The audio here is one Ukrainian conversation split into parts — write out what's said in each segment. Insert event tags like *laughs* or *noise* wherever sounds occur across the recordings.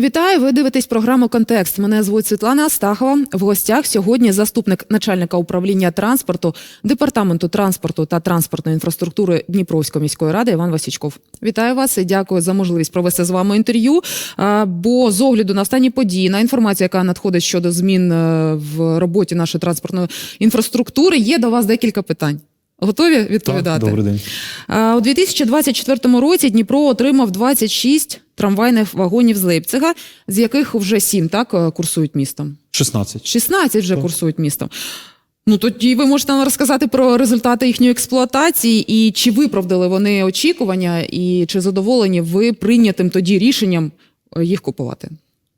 Вітаю! Ви дивитесь програму Контекст. Мене звуть Світлана Астахова. В гостях сьогодні заступник начальника управління транспорту департаменту транспорту та транспортної інфраструктури Дніпровської міської ради Іван Васічков. Вітаю вас і дякую за можливість провести з вами інтерв'ю. Бо з огляду на останні події, на інформацію, яка надходить щодо змін е, в роботі нашої транспортної інфраструктури, є до вас декілька питань. Готові відповідати? Так, добрий день. У 2024 році Дніпро отримав 26 трамвайних вагонів з Лейпцига, з яких вже 7 так, е, курсують містом. 16. 16 вже Так. курсують містом. Ну тоді ви можете нам розказати про результати їхньої експлуатації і чи виправдали вони очікування, і чи задоволені ви прийнятим тоді рішенням е, їх купувати?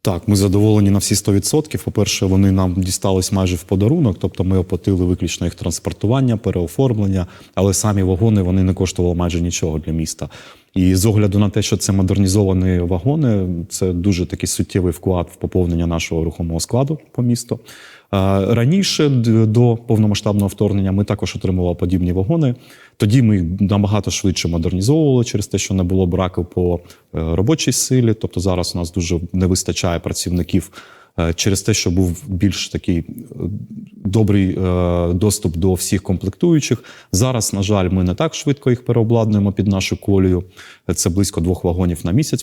Так, ми задоволені на всі 100%. По-перше, вони нам дістались майже в подарунок, тобто ми оплатили виключно їх транспортування, переоформлення, але самі вагони вони не коштували майже нічого для міста. І з огляду на те, що це модернізовані вагони, це дуже такий суттєвий вклад в поповнення нашого рухомого складу по місту. Раніше до повномасштабного вторгнення ми також отримували подібні вагони. Тоді ми їх набагато швидше модернізовували через те, що не було браку по е, робочій силі. Тобто зараз у нас дуже не вистачає працівників через те, що був більш такий е, добрий е, доступ до всіх комплектуючих. Зараз, на жаль, ми не так швидко їх переобладнуємо під нашу колію. Це близько двох вагонів на місяць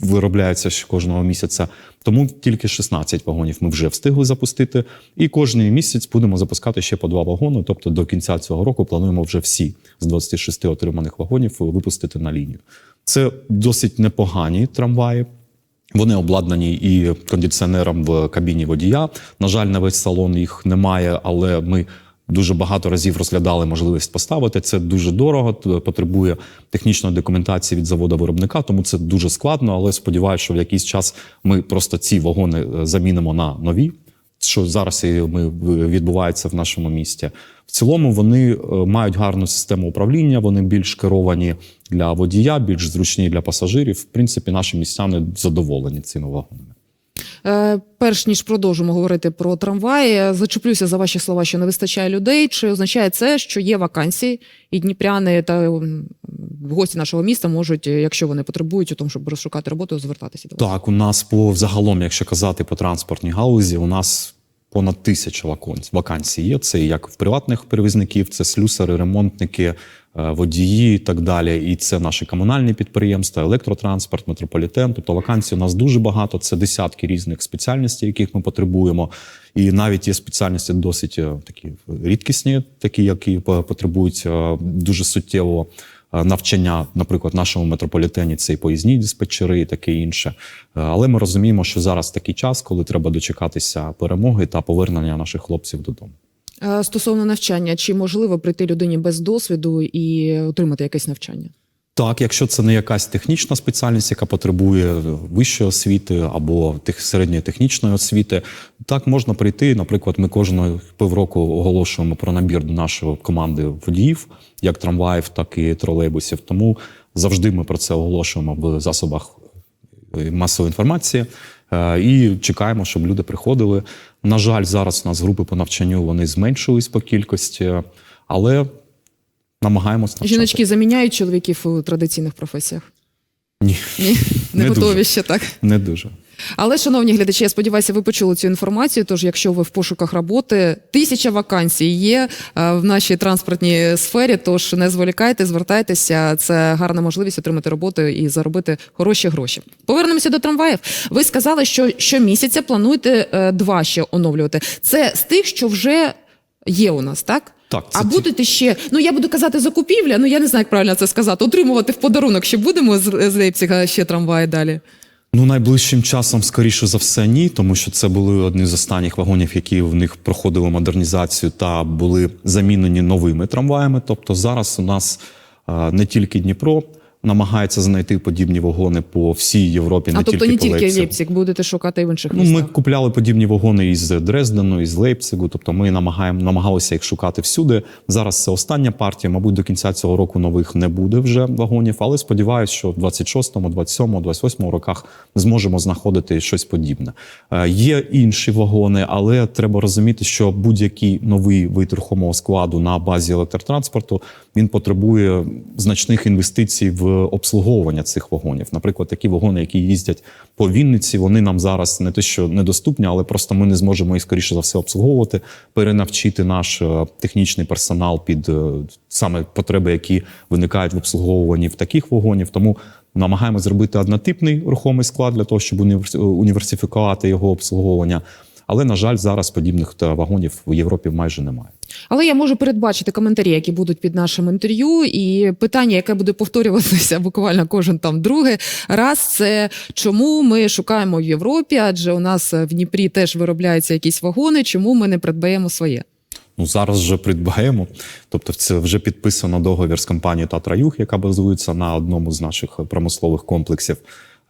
виробляється кожного місяця. Тому тільки 16 вагонів ми вже встигли запустити. І кожний місяць будемо запускати ще по два вагони. Тобто до кінця цього року плануємо вже всі з 26 отриманих вагонів випустити на лінію. Це досить непогані трамваї. Вони обладнані і кондиціонером в кабіні водія. На жаль, на весь салон їх немає, але ми дуже багато разів розглядали можливість поставити. Це дуже дорого, потребує технічної документації від заводу виробника, тому це дуже складно. Але сподіваюся, що в якийсь час ми просто ці вагони е, замінимо на нові. Що зараз і ми відбувається в нашому місті. В цілому вони е, мають гарну систему управління, вони більш керовані для водія, більш зручні для пасажирів. В принципі, наші містяни задоволені цими вагонами. Е, перш ніж продовжимо говорити про трамваї, зачеплюся за ваші слова, що не вистачає людей. Чи означає це, що є вакансії, і дніпряни та гості нашого міста можуть, якщо вони потребують у тому, щоб розшукати роботу, звертатися до вас? Так, у нас по загалом, якщо казати по транспортній галузі, у нас понад тисяча вакансій є. Це як в приватних перевізників, це слюсари, ремонтники, е, водії і так далі. І це наші комунальні підприємства, електротранспорт, метрополітен. Тобто вакансій у нас дуже багато. Це десятки різних спеціальностей, яких ми потребуємо. І навіть є спеціальності досить е, такі рідкісні, такі, які по- потребують е, дуже суттєвого навчання, наприклад, в нашому метрополітені це і поїзні диспетчери, і таке інше. Е, Але ми розуміємо, що зараз такий час, коли треба дочекатися перемоги та повернення наших хлопців додому. Е, Стосовно навчання, чи можливо прийти людині без досвіду і отримати якесь навчання? Так, якщо це не якась технічна спеціальність, яка потребує вищої освіти або тех- середньої технічної освіти, так можна прийти. Наприклад, ми кожного півроку оголошуємо про набір до нашої команди водіїв, як трамваїв, так і тролейбусів. Тому завжди ми про це оголошуємо в засобах е, масової інформації е, і чекаємо, щоб люди приходили. На жаль, зараз у нас групи по навчанню вони зменшились по кількості, але намагаємось навчати. Жіночки заміняють чоловіків у традиційних професіях? Ні, Ні, *laughs* не, Не готові дуже. ще так. не дуже. Але, шановні глядачі, я сподіваюся, ви почули цю інформацію. Тож, якщо ви в пошуках роботи, тисяча вакансій є е, в нашій транспортній сфері. Тож не зволікайте, звертайтеся. Це гарна можливість отримати роботу і заробити хороші гроші. Повернемося до трамваїв. Ви сказали, що щомісяця плануєте е, два ще оновлювати. Це з тих, що вже є у нас, так? Так, це а будете ще, ну я буду казати закупівля, ну я не знаю, як правильно це сказати. Отримувати в подарунок, ще будемо з, з Лейпціга ще трамваї далі. Ну, найближчим часом, скоріше за все, ні, тому що це були одні з останніх вагонів, які в них проходили модернізацію та були замінені новими трамваями. Тобто зараз у нас е, не тільки Дніпро намагається знайти подібні вагони по всій Європі, не а тобто тільки не по тільки. Лейпциг, будете шукати в інших Ну, ми містах. купляли подібні вагони із Дрездену, із Лейпцигу. Тобто ми намагаємо намагалися їх шукати всюди. Зараз це остання партія. Мабуть, до кінця цього року нових не буде вже вагонів. Але сподіваюся, що в 26-му, 27-му, 28-му роках зможемо знаходити щось подібне. Е, Є інші вагони, але треба розуміти, що будь-який новий вид рухомого складу на базі електротранспорту він потребує значних інвестицій в обслуговування цих вагонів. Наприклад, такі вагони, які їздять по Вінниці, вони нам зараз не те, що недоступні, але просто ми не зможемо їх скоріше за все обслуговувати, перенавчити наш е, технічний персонал під е, саме потреби, які виникають в обслуговуванні в таких вагонів. Тому намагаємося зробити однотипний рухомий склад для того, щоб універс- універсифікувати його обслуговування. Але на жаль, зараз подібних вагонів в Європі майже немає. Але я можу передбачити коментарі, які будуть під нашим інтерв'ю, і питання, яке буде повторюватися *laughs* буквально кожен там другий раз, це чому ми шукаємо в Європі, адже у нас в Дніпрі теж виробляються якісь вагони, чому ми не придбаємо своє? Ну зараз вже придбаємо. Тобто, це вже підписано договір з компанією Татраюг, яка базується на одному з наших промислових комплексів.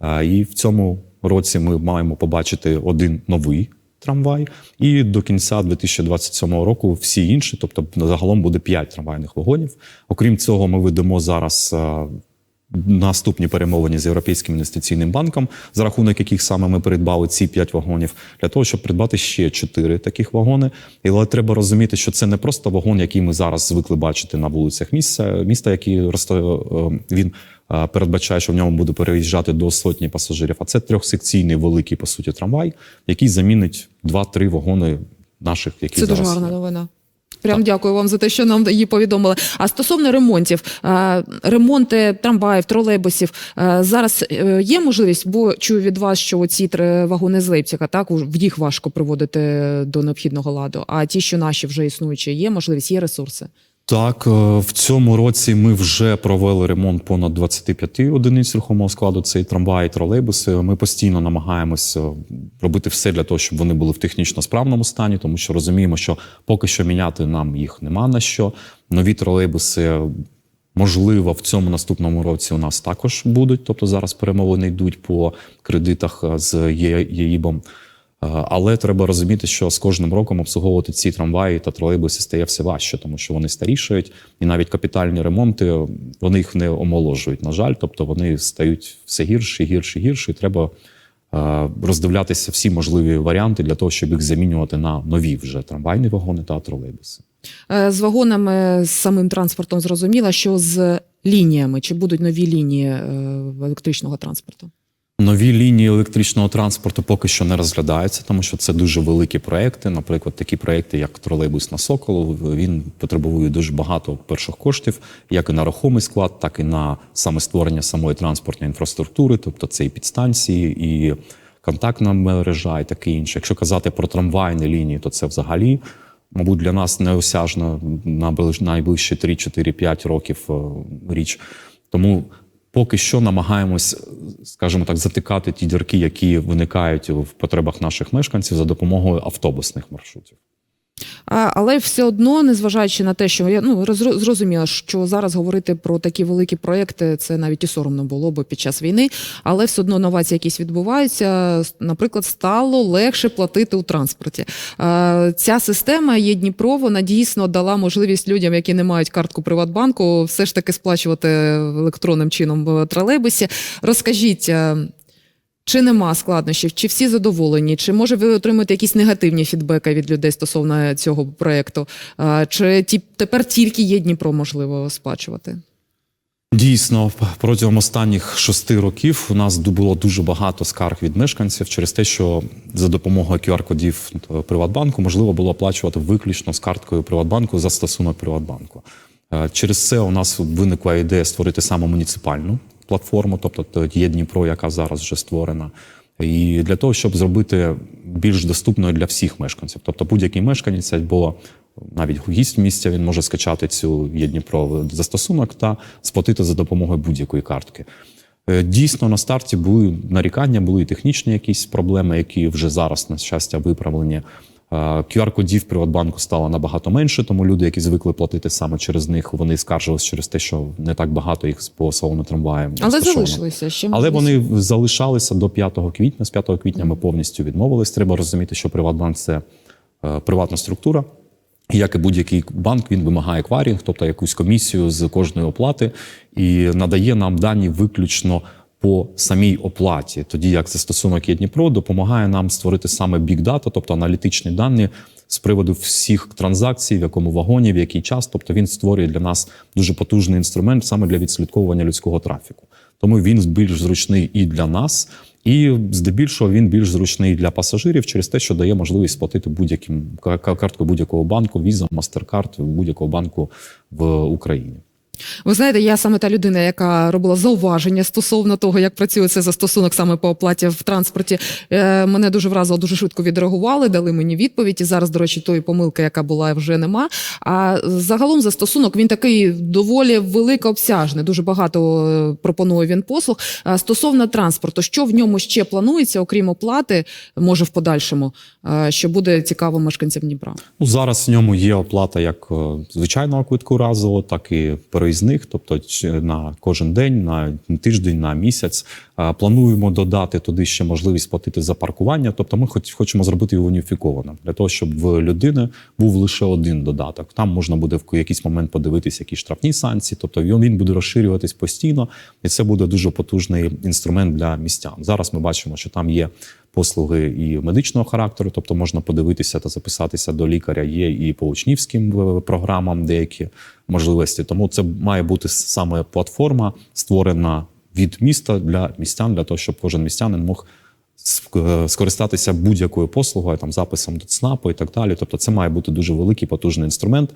Е, І в цьому році ми маємо побачити один новий трамвай. І до кінця 2027 року всі інші, тобто загалом буде 5 трамвайних вагонів. Окрім цього, ми ведемо зараз. Наступні перемовини з Європейським інвестиційним банком, за рахунок яких саме ми придбали ці 5 вагонів, для того, щоб придбати ще 4 таких вагони. Але треба розуміти, що це не просто вагон, який ми зараз звикли бачити на вулицях місця, міста, який е, він е, передбачає, що в ньому буде переїжджати до сотні пасажирів. А це трьохсекційний великий по суті трамвай, який замінить 2-3 вагони наших, які Це зараз дуже гарна новина. Прям дякую вам за те, що нам її повідомили. А стосовно ремонтів, ремонти трамваїв, тролейбусів зараз е, є можливість, бо чую від вас, що ці вагони з Лейпціга, так уж- їх важко приводити до необхідного ладу. А ті, що наші вже існуючі, є можливість, є ресурси. Так, е, в цьому році ми вже провели ремонт понад 25 одиниць рухомого складу. Це і трамваї, і тролейбуси. Ми постійно намагаємося робити все для того, щоб вони були в технічно справному стані, тому що розуміємо, що поки що міняти нам їх нема на що. Нові тролейбуси. Можливо, в цьому наступному році у нас також будуть. Тобто зараз перемовини йдуть по кредитах е, з ЄІБом. Е, Але треба розуміти, що з кожним роком обслуговувати ці трамваї та тролейбуси стає все важче, тому що вони старішають, і навіть капітальні ремонти вони їх не омоложують. На жаль, тобто вони стають все гірше, гірше, гірше. І треба е, роздивлятися всі можливі варіанти для того, щоб їх замінювати на нові вже трамвайні вагони та тролейбуси. Е, З вагонами, з самим транспортом зрозуміло, що з лініями, чи будуть нові лінії електричного транспорту? Нові лінії електричного транспорту поки що не розглядаються, тому що це дуже великі проекти. Наприклад, такі проекти, як тролейбус на Соколу, він потребує дуже багато перших коштів, як і на рухомий склад, так і на саме створення самої транспортної інфраструктури, тобто це і підстанції, і контактна мережа, і таке інше. Якщо казати про трамвайні лінії, то це взагалі. Мабуть, для нас неосяжно на найближчі 3-4-5 років е, річ. Тому поки що намагаємось, скажімо так, затикати ті дірки, які виникають в потребах наших мешканців за допомогою автобусних маршрутів. Але все одно, незважаючи на те, що я ну зрозуміла, що зараз говорити про такі великі проекти це навіть і соромно було б під час війни, але все одно новації якісь відбуваються. Наприклад, стало легше платити у транспорті. Ця система є Дніпро, вона дійсно дала можливість людям, які не мають картку Приватбанку, все ж таки сплачувати електронним чином в тролейбусі. Розкажіть. Чи нема складнощів, чи всі задоволені, чи може ви отримуєте якісь негативні фідбеки від людей стосовно цього проєкту? Чи ті, тепер тільки є Дніпро можливо сплачувати? Дійсно, протягом останніх шести років у нас було дуже багато скарг від мешканців через те, що за допомогою QR-кодів Приватбанку можливо було оплачувати виключно з карткою Приватбанку за стосунок Приватбанку. Через це у нас виникла ідея створити саме муніципальну платформу, тобто є Дніпро, яка зараз вже створена. І для того, щоб зробити більш доступною для всіх мешканців, тобто будь-який мешканець або навіть гість місця він може скачати цю є Дніпро застосунок та сплатити за допомогою будь-якої картки. Е, Дійсно, на старті були нарікання, були і технічні якісь проблеми, які вже зараз, на щастя, виправлені. QR-кодів Приватбанку стало набагато менше, тому люди, які звикли платити саме через них, вони скаржились через те, що не так багато їх по салону трамваям. Але залишилися ще Але вони залишалися до 5 квітня. З 5 квітня ми повністю відмовились. Треба розуміти, що Приватбанк це е, приватна структура. Як і будь-який банк, він вимагає кварінг, тобто якусь комісію з кожної оплати, і надає нам дані виключно по самій оплаті. Тоді як застосунок є Дніпро допомагає нам створити саме big data, тобто аналітичні дані з приводу всіх транзакцій, в якому вагоні, в який час. Тобто він створює для нас дуже потужний інструмент саме для відслідковування людського трафіку. Тому він більш зручний і для нас, і здебільшого він більш зручний для пасажирів через те, що дає можливість сплатити будь-яким ка- ка- карткою будь-якого банку, Visa, MasterCard, будь-якого банку в Україні. Ви знаєте, я саме та людина, яка робила зауваження стосовно того, як працює цей застосунок саме по оплаті в транспорті. Е, мене дуже вразило, дуже швидко відреагували, дали мені відповідь. І зараз, до речі, тої помилки, яка була, вже нема. А загалом застосунок він такий доволі великообсяжний. Дуже багато е, пропонує він послуг. А стосовно транспорту, що в ньому ще планується, окрім оплати, може в подальшому, е, що буде цікаво мешканцям Дніпра. Ну, зараз в ньому є оплата як е, звичайного квитку разово, так і переїзних, тобто на кожен день, на тиждень, на місяць. Плануємо додати туди ще можливість платити за паркування. Тобто, ми хоч- хочемо зробити його уніфікованим для того, щоб в людини був лише один додаток. Там можна буде в якийсь момент подивитися, які штрафні санкції. Тобто він буде розширюватись постійно, і це буде дуже потужний інструмент для містян. Зараз ми бачимо, що там є послуги і медичного характеру, тобто можна подивитися та записатися до лікаря. Є і по учнівським е, програмам деякі можливості. Тому це має бути саме платформа, створена від міста для містян, для того, щоб кожен містянин мог скористатися будь-якою послугою, там записом до ЦНАПу і так далі. Тобто, це має бути дуже великий потужний інструмент.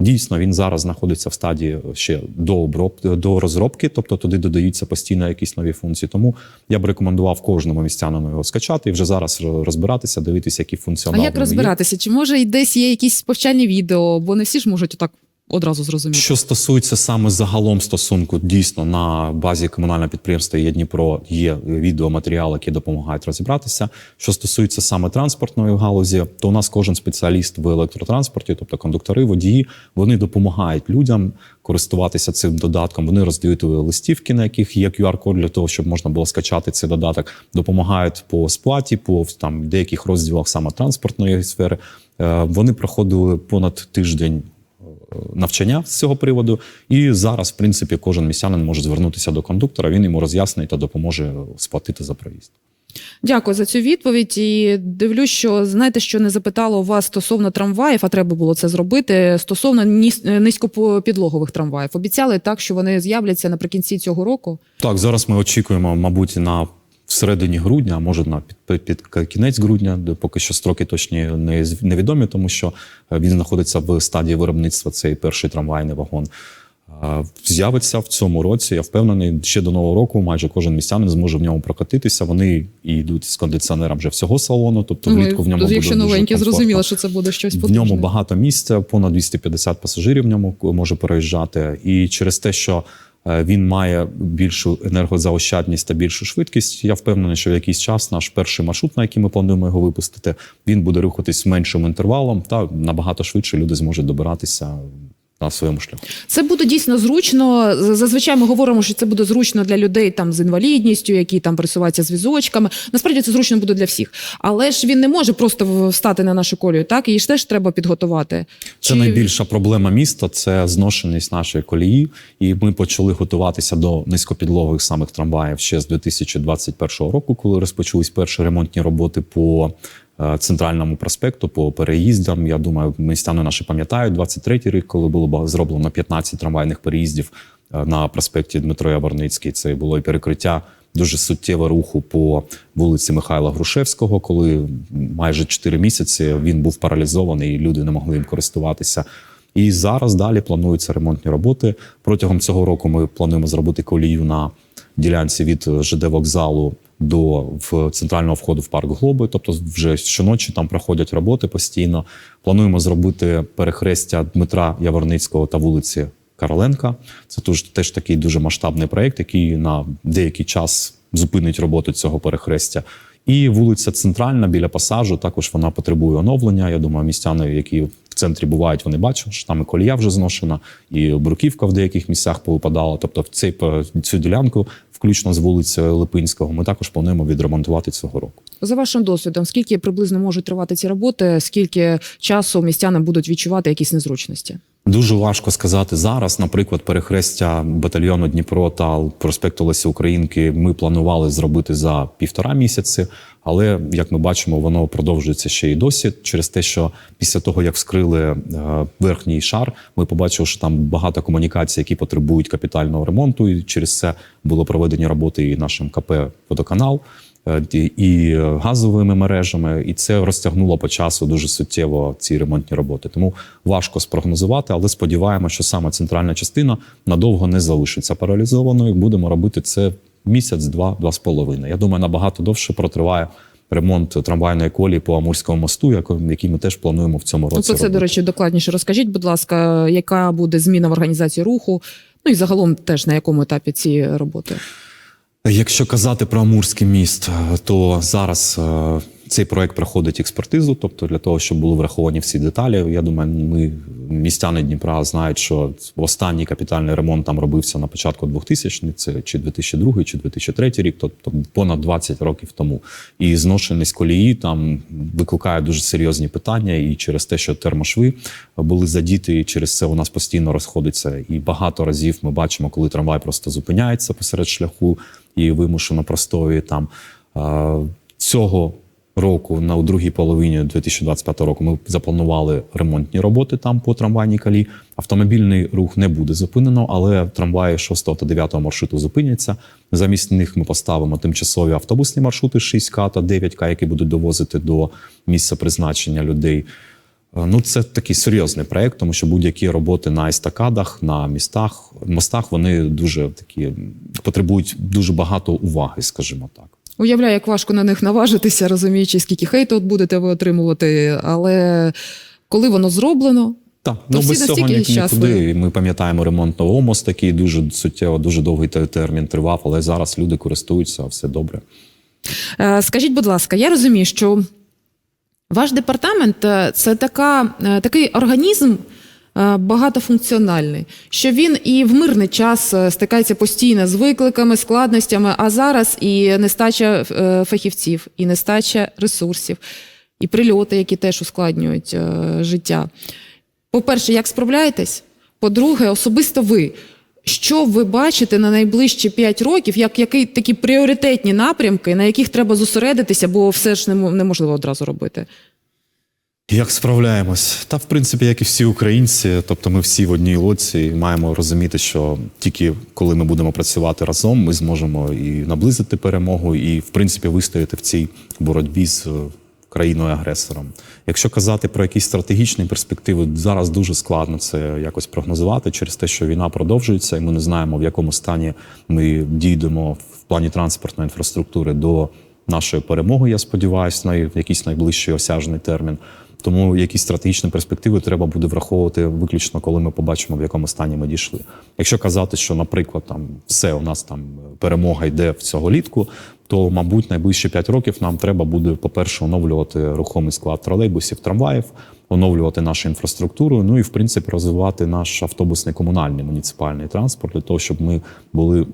Дійсно, він зараз знаходиться в стадії ще до оброб до розробки, тобто туди додаються постійно якісь нові функції. Тому я б рекомендував кожному містянину його скачати і вже зараз розбиратися, дивитися, які А як розбиратися? Чи може і десь є якісь повчальні відео, бо не всі ж можуть отак одразу зрозуміти. Що стосується саме загалом стосунку, дійсно на базі комунального підприємства є Дніпро є відеоматеріали, які допомагають розібратися. Що стосується саме транспортної галузі, то у нас кожен спеціаліст в електротранспорті, тобто кондуктори, водії, вони допомагають людям користуватися цим додатком. Вони роздають листівки, на яких є QR-код для того, щоб можна було скачати цей додаток. Допомагають по сплаті, по там деяких розділах саме транспортної сфери. Е, Вони проходили понад тиждень навчання з цього приводу. І зараз, в принципі, кожен містянин може звернутися до кондуктора, він йому роз'яснить та допоможе сплатити за проїзд. Дякую за цю відповідь. І дивлюсь, що знаєте, що не запитало у вас стосовно трамваїв, а треба було це зробити. Стосовно ніс- низькопідлогових трамваїв. Обіцяли так, що вони з'являться наприкінці цього року. Так, зараз ми очікуємо, мабуть, на всередині грудня, а може на під, під, під кінець грудня, де поки що строки точні не невідомі, тому що е, він знаходиться в стадії виробництва цей перший трамвайний вагон. Е, З'явиться в цьому році. Я впевнений, ще до нового року майже кожен містянин зможе в ньому прокатитися. Вони і йдуть з кондиціонером вже всього салону, тобто влітку в ньому буде якщо дуже новенькі, комфортно. зрозуміло, що це буде щось В ньому багато місця, понад 250 пасажирів в ньому може переїжджати. І через те, що він має більшу енергозаощадність та більшу швидкість. Я впевнений, що в якийсь час наш перший маршрут, на який ми плануємо його випустити, він буде рухатись меншим інтервалом, та набагато швидше люди зможуть добиратися на своєму шляху. Це буде дійсно зручно. Зазвичай ми говоримо, що це буде зручно для людей там з інвалідністю, які там пересуваються з візочками. Насправді це зручно буде для всіх. Але ж він не може просто встати на нашу колію. Так її ж теж треба підготувати. Це найбільша проблема міста це зношеність нашої колії. І ми почали готуватися до низькопідлогових самих трамваїв ще з 2021 року, коли розпочались перші ремонтні роботи по центральному проспекту, по переїздам. Я думаю, містяни наші пам'ятають 23-й рік, коли було зроблено 15 трамвайних переїздів е, на проспекті Дмитро Яворницький. Це було і перекриття дуже суттєве руху по вулиці Михайла Грушевського, коли майже 4 місяці він був паралізований, і люди не могли їм користуватися. І зараз далі плануються ремонтні роботи. Протягом цього року ми плануємо зробити колію на ділянці від ЖД вокзалу до центрального входу в парк Глоби. Тобто, вже щоночі там проходять роботи постійно. Плануємо зробити перехрестя Дмитра Яворницького та вулиці Короленка. Це теж, теж такий дуже масштабний проєкт, який на деякий час зупинить роботу цього перехрестя. І вулиця Центральна біля пасажу також вона потребує оновлення. Я думаю, містяни, які центрі бувають, вони бачать, що там і колія вже зношена, і бруківка в деяких місцях повипадала. Тобто, в цей цю ділянку включно з вулицею Липинського. Ми також плануємо відремонтувати цього року. За вашим досвідом, скільки приблизно можуть тривати ці роботи, скільки часу містяни будуть відчувати якісь незручності? Дуже важко сказати зараз. Наприклад, перехрестя батальйону Дніпро та проспекту Лесі Українки ми планували зробити за півтора місяці, але як ми бачимо, воно продовжується ще й досі через те, що після того як вскрили е, верхній шар, ми побачили, що там багато комунікацій, які потребують капітального ремонту, і через це було проведені роботи і нашим КП Водоканал. Е, і- І газовими мережами, і це розтягнуло по часу дуже суттєво ці ремонтні роботи. Тому важко спрогнозувати, але сподіваємося, що саме центральна частина надовго не залишиться паралізованою. Будемо робити це місяць, два, два з половиною. Я думаю, набагато довше протриває ремонт трамвайної колії по Амурському мосту, який ми теж плануємо в цьому році. Ну, про це, робити. до речі, докладніше розкажіть, будь ласка, яка буде зміна в організації руху? Ну і загалом теж на якому етапі ці роботи? Якщо казати про Амурський міст, то зараз е, цей проект проходить експертизу, тобто для того, щоб були враховані всі деталі. Я думаю, ми містяни Дніпра знають, що останній капітальний ремонт там робився на початку 2000 це чи 2002, чи 2003 рік, тобто понад 20 років тому. І зношеність колії там викликає дуже серйозні питання, і через те, що термошви були задіти, і через це у нас постійно розходиться. І багато разів ми бачимо, коли трамвай просто зупиняється посеред шляху і вимушено простоює там. Цього року, на у другій половині 2025 року, ми запланували ремонтні роботи там по трамвайній колії. Автомобільний рух не буде зупинено, але трамваї 6 та 9 маршруту зупиняться. Замість них ми поставимо тимчасові автобусні маршрути 6К та 9К, які будуть довозити до місця призначення людей. Е, Ну, це такий серйозний проект, тому що будь-які роботи на естакадах, на містах, мостах, вони дуже такі потребують дуже багато уваги, скажімо так. Уявляю, як важко на них наважитися, розуміючи, скільки хейту от будете ви отримувати. Але коли воно зроблено, Так, То ну всі без цього нікуди. Ми пам'ятаємо ремонт нового мосту, який дуже суттєво, дуже довгий термін тривав, але зараз люди користуються, все добре. Е, Скажіть, будь ласка, я розумію, що ваш департамент е, це така, е, такий організм багатофункціональний, що він і в мирний час е, стикається постійно з викликами, складностями, а зараз і нестача е, фахівців, і нестача ресурсів, і прильоти, які теж ускладнюють е, життя. По-перше, як справляєтесь? По-друге, особисто ви. Що ви бачите на найближчі 5 років, як які такі пріоритетні напрямки, на яких треба зосередитися, бо все ж неможливо одразу робити? Як справляємось? Та в принципі, як і всі українці, тобто ми всі в одній лодці і маємо розуміти, що тільки коли ми будемо працювати разом, ми зможемо і наблизити перемогу, і в принципі вистояти в цій боротьбі з е, країною-агресором. Якщо казати про якісь стратегічні перспективи, зараз дуже складно це якось прогнозувати через те, що війна продовжується, і ми не знаємо, в якому стані ми дійдемо в плані транспортної інфраструктури до нашої перемоги. Я сподіваюся, на якийсь найближчий осяжний термін. Тому якісь стратегічні перспективи треба буде враховувати виключно, коли ми побачимо, в якому стані ми дійшли. Якщо казати, що, наприклад, там все у нас там перемога йде в цього літку, то мабуть найближчі 5 років нам треба буде, по-перше, оновлювати рухомий склад тролейбусів, трамваїв, оновлювати нашу інфраструктуру. Ну і в принципі розвивати наш автобусний комунальний муніципальний транспорт для того, щоб ми були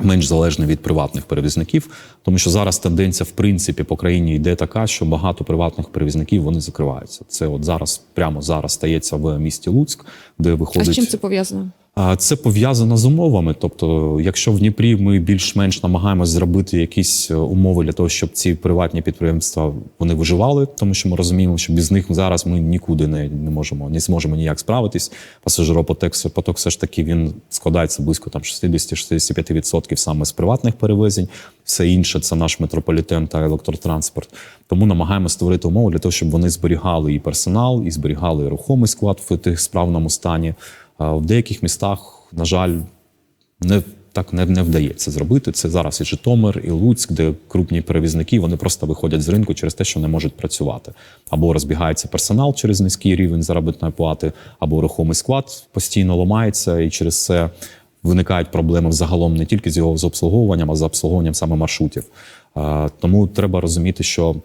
менш залежні від приватних перевізників, тому що зараз тенденція в принципі по країні йде така, що багато приватних перевізників вони закриваються. Це от зараз, прямо зараз стається в місті Луцьк, де А виходить з чим це пов'язано? Це пов'язано з умовами. Тобто, якщо в Дніпрі ми більш-менш намагаємось зробити якісь е, умови для того, щоб ці приватні підприємства вони виживали, тому що ми розуміємо, що без них зараз ми нікуди не, не можемо, не зможемо ніяк справитись. Пасажиропоток поток все ж таки він складається близько там 60-65% саме з приватних перевезень. Все інше це наш метрополітен та електротранспорт. Тому намагаємося створити умови для того, щоб вони зберігали і персонал, і зберігали рухомий склад в тих справному стані. В деяких містах, на жаль, не так не, не вдається зробити. Це зараз і Житомир, і Луцьк, де крупні перевізники вони просто виходять з ринку через те, що не можуть працювати. Або розбігається персонал через низький рівень заробітної плати, або рухомий склад постійно ламається, і через це виникають проблеми взагалом не тільки з його з обслуговуванням, а з обслуговуванням саме маршрутів. Тому треба розуміти, що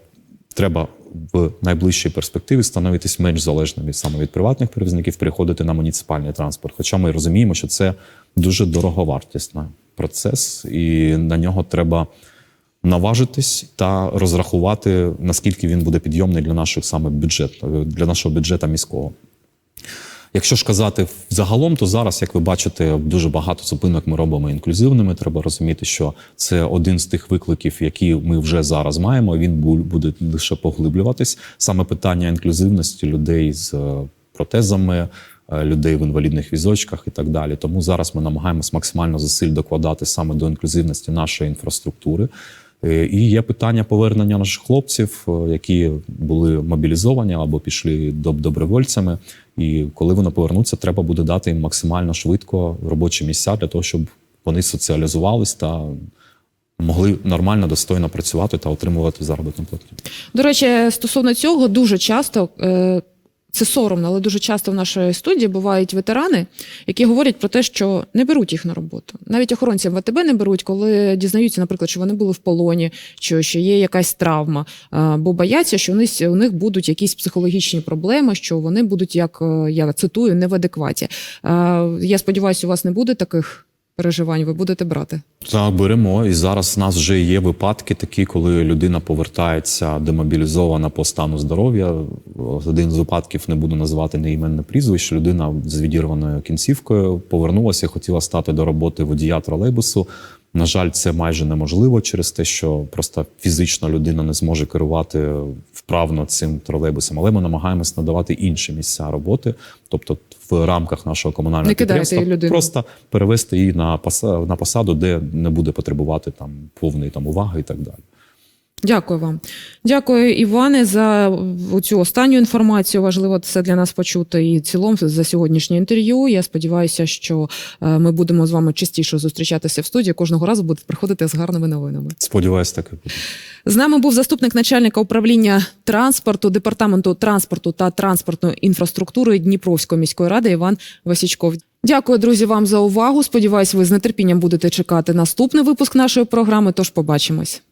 треба в найближчій перспективі становитись менш залежними саме від приватних перевізників, переходити на муніципальний транспорт. Хоча ми розуміємо, що це дуже дороговартісний процес, і на нього треба наважитись та розрахувати, наскільки він буде підйомний для наших саме бюджет, для нашого бюджету міського. Якщо ж казати загалом, то зараз, як ви бачите, дуже багато зупинок ми робимо інклюзивними. Треба розуміти, що це один з тих викликів, які ми вже зараз маємо. Він бу- буде лише поглиблюватись. Саме питання інклюзивності людей з е, протезами, е, людей в інвалідних візочках і так далі. Тому зараз ми намагаємось максимально зусиль докладати саме до інклюзивності нашої інфраструктури. Е, І є питання повернення наших хлопців, е, які були мобілізовані або пішли доб- добровольцями. І коли вони повернуться, треба буде дати їм максимально швидко робочі місця для того, щоб вони соціалізувались та могли нормально, достойно працювати та отримувати заробітну платню. До речі, стосовно цього, дуже часто е, це соромно, але дуже часто в нашій студії бувають ветерани, які говорять про те, що не беруть їх на роботу. Навіть охоронці ВТБ не беруть, коли дізнаються, наприклад, що вони були в полоні, чи що є якась травма, бо бояться, що вони, у них будуть якісь психологічні проблеми, що вони будуть, як е, я цитую, не в адекваті. Я сподіваюся, у вас не буде таких переживань, ви будете брати. Так, беремо. І зараз в нас вже є випадки такі, коли людина повертається демобілізована по стану здоров'я. Один з випадків не буду називати неіменне прізвище. Людина з відірваною кінцівкою повернулася, хотіла стати до роботи водія тролейбусу. На жаль, це майже неможливо через те, що просто фізично людина не зможе керувати вправно цим тролейбусом. Але ми намагаємось надавати інші місця роботи, тобто в рамках нашого комунального Не підприємства людину. просто перевести її на посаду, на посаду, де не буде потребувати там повної там уваги і так далі. Дякую вам. Дякую, Іване, за цю останню інформацію. Важливо це для нас почути і в цілому за сьогоднішнє інтерв'ю. Я сподіваюся, що е, ми будемо з вами частіше зустрічатися в студії. Кожного разу будете приходити з гарними новинами. Сподіваюсь, таке буде. З нами був заступник начальника управління транспорту департаменту транспорту та транспортної інфраструктури Дніпровської міської ради Іван Васічков. Дякую, друзі, вам за увагу. Сподіваюсь, ви з нетерпінням будете чекати наступний випуск нашої програми. Тож побачимось.